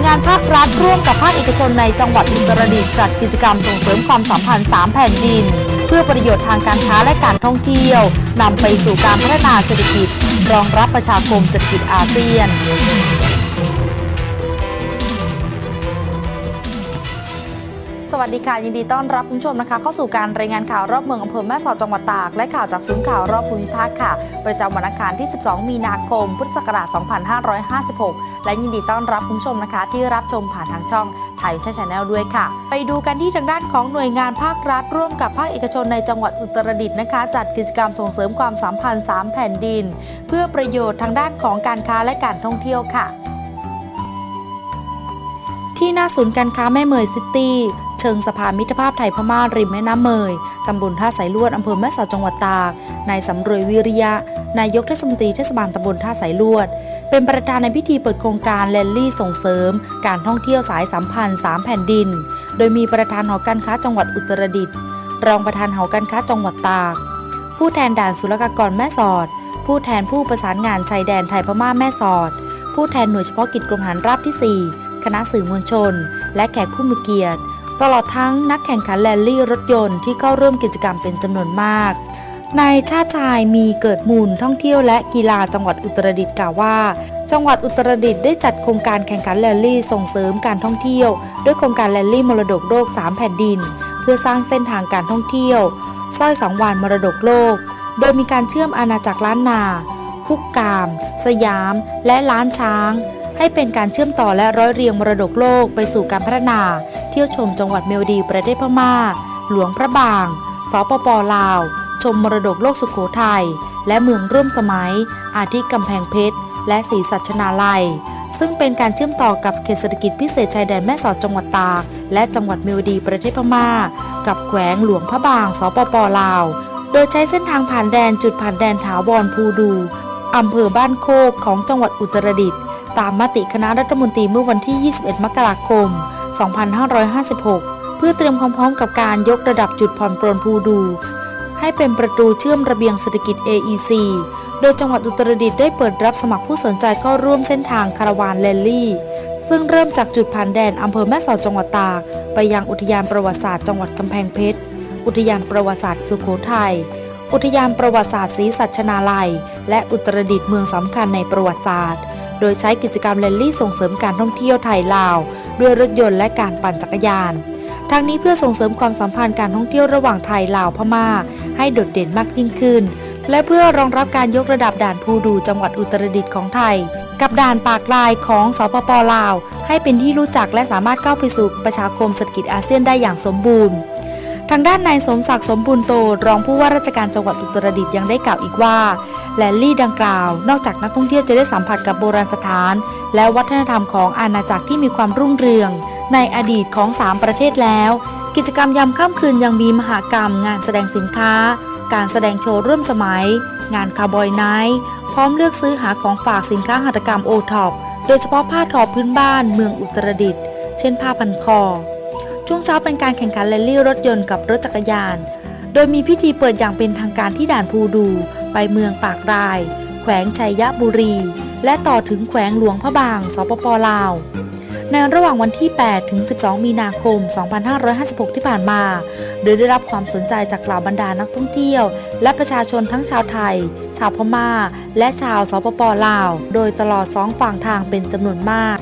วยงานภาครัฐร่วมกับภาคเอกชนในจังหวัดอุตรดิตถ์จัดกิจกรรมส่งเสริมความสัมพันธ์ 3 แผ่นดิน เพื่อประโยชน์ทางการค้าและการท่องเที่ยวนำไปสู่การพัฒนาเศรษฐกิจ รองรับประชาคมเศรษฐกิจอาเซียน สวัสดีค่ะ ยินดีต้อนรับคุณผู้ชมนะคะ เข้าสู่การรายงานข่าวรอบเมืองอำเภอแม่สอดจังหวัดตาก และข่าวจากศูนย์ข่าวรอบภูมิภาคค่ะ ประจำวันอังคารที่ 12 มีนาคม พุทธศักราช 2556 และยินดีต้อนรับคุณผู้ชมนะคะ ที่รับชมผ่านทางช่องไทยชัชาแนลด้วยค่ะ ไปดูกันที่ทางด้านของหน่วยงานภาครัฐ ร่วมกับภาคเอกชนในจังหวัดอุตรดิตถ์นะคะ จัดกิจกรรมส่งเสริมความสัมพันธ์สามแผ่นดิน เพื่อประโยชน์ทางด้านของการค้าและการท่องเที่ยวค่ะที่หน้าศูนย์การค้าแม่เมยซิตี้ เชิงสะพานมิตรภาพไทยพม่าริมแม่น้ำเมย ตำบลท่าสายลวด อำเภอแม่สอดจังหวัดตาก นายสำรวยวิริยะ นายกเทศมนตรีเทศบาลตำบลท่าสายลวด เป็นประธานในพิธีเปิดโครงการแลนลี่ส่งเสริม การท่องเที่ยวสายสัมพันธ์สามแผ่นดิน โดยมีประธานหอการค้าจังหวัดอุตรดิตถ์ รองประธานหอการค้าจังหวัดตาก ผู้แทนด่านศุลกากรแม่สอด ผู้แทนผู้ประสานงานชายแดนไทยพม่าแม่สอด ผู้แทนหน่วยเฉพาะกิจกรมหารราบที่ 4 คณะสื่อมวลชน และแขกผู้มีเกียรติ ตลอดทั้งนักแข่งขันแรลลี่รถยนต์ที่เข้าร่วมกิจกรรมเป็นจำนวนมากนายชาติชายมีเกิดมูลท่องเที่ยวและกีฬาจังหวัดอุตรดิตถ์กล่าวว่า จังหวัดอุตรดิตถ์ได้จัดโครงการแข่งขันแรลลี่ส่งเสริมการท่องเที่ยวด้วยโครงการแรลลี่มรดกโลก 3 แผ่นดิน เพื่อสร้างเส้นทางการท่องเที่ยวสร้อยสังวานมรดกโลก โดยมีการเชื่อมอาณาจักรล้านนาพุกกาม สยาม และล้านช้าง ให้เป็นการเชื่อมต่อและร้อยเรียงมรดกโลกไปสู่การพัฒนา เที่ยวชมจังหวัดเมลดีประเทศพม่า หลวงพระบาง สปปลาว ชมมรดกโลกสุโขทัย และเมืองร่วมสมัย อาทิกำแพงเพชร และศรีสัชนาลัย ซึ่งเป็นการเชื่อมต่อกับเขตเศรษฐกิจพิเศษชายแดนแม่สอดจังหวัดตาก และจังหวัดเมลดีประเทศพม่า กับแขวงหลวงพระบาง สปปลาว โดยใช้เส้นทางผ่านแดนจุดผ่านแดนถาวรภูดูอำเภอบ้านโคกของจังหวัดอุตรดิตถ์ตามมติคณะรัฐมนตรีเมื่อวันที่ 21 มกราคม 2556 เพื่อเตรียมความพร้อมกับการยกระดับจุดผ่อนปรนภูดู ให้เป็นประตูเชื่อมระเบียงเศรษฐกิจ AEC โดยจังหวัดอุตรดิตถ์ได้เปิดรับสมัครผู้สนใจเข้าร่วมเส้นทางคาราวานแลนลี่ ซึ่งเริ่มจากจุดผ่านแดนอำเภอแม่สอดจังหวัดตาก ไปยังอุทยานประวัติศาสตร์จังหวัดกำแพงเพชร อุทยานประวัติศาสตร์สุโขทัย อุทยานประวัติศาสตร์ศรีสัชนาลัย และอุตรดิตถ์เมืองสำคัญในประวัติศาสตร์ โดยใช้กิจกรรมแรลลี่ส่งเสริมการท่องเที่ยวไทยลาว ด้วยรถยนต์และการปั่นจักรยาน ทั้งนี้เพื่อส่งเสริมความสัมพันธ์การท่องเที่ยวระหว่างไทยลาวพม่า ให้โดดเด่นมากยิ่งขึ้น และเพื่อรองรับการยกระดับด่านภูดูจังหวัดอุตรดิตถ์ของไทย กับด่านปากลายของสปปลาว ให้เป็นที่รู้จักและสามารถเข้าไปสู่ประชาคมเศรษฐกิจอาเซียนได้อย่างสมบูรณ์ทางด้านนายสมศักดิ์สมบูรณ์โตรองผู้ว่าราชการจังหวัดอุตรดิตถ์ยังได้กล่าวอีกว่า แลนลี่ดังกล่าว นอกจากนักท่องเที่ยวจะได้สัมผัสกับโบราณสถาน และวัฒนธรรมของอาณาจักรที่มีความรุ่งเรือง ในอดีตของ 3 ประเทศแล้ว กิจกรรมยามค่ำคืนยังมีมหากรรม งานแสดงสินค้า การแสดงโชว์ร่วมสมัย งานคาร์บอยไนท์พร้อมเลือกซื้อหาของฝากสินค้าหัตถกรรมโอท็อปโดยเฉพาะผ้าทอพื้นบ้านเมืองอุตรดิตถ์เช่นผ้าพันคอ ช่วงเช้าเป็นการแข่งขันแรลลี่รถยนต์กับรถจักรยาน โดยมีพิธีเปิดอย่างเป็นทางการที่ด่านภูดู ไปเมืองปากราย แขวงชัยยบุรี และต่อถึงแขวงหลวงพระบาง สปปลาว ในระหว่างวันที่ 8 ถึง 12 มีนาคม 2556 ที่ผ่านมาโดยได้รับความสนใจจากเหล่าบรรดานักท่องเที่ยว และประชาชนทั้งชาวไทย ชาวพม่า และชาวสปปลาว โดยตลอดสองฝั่งทางเป็นจำนวนมาก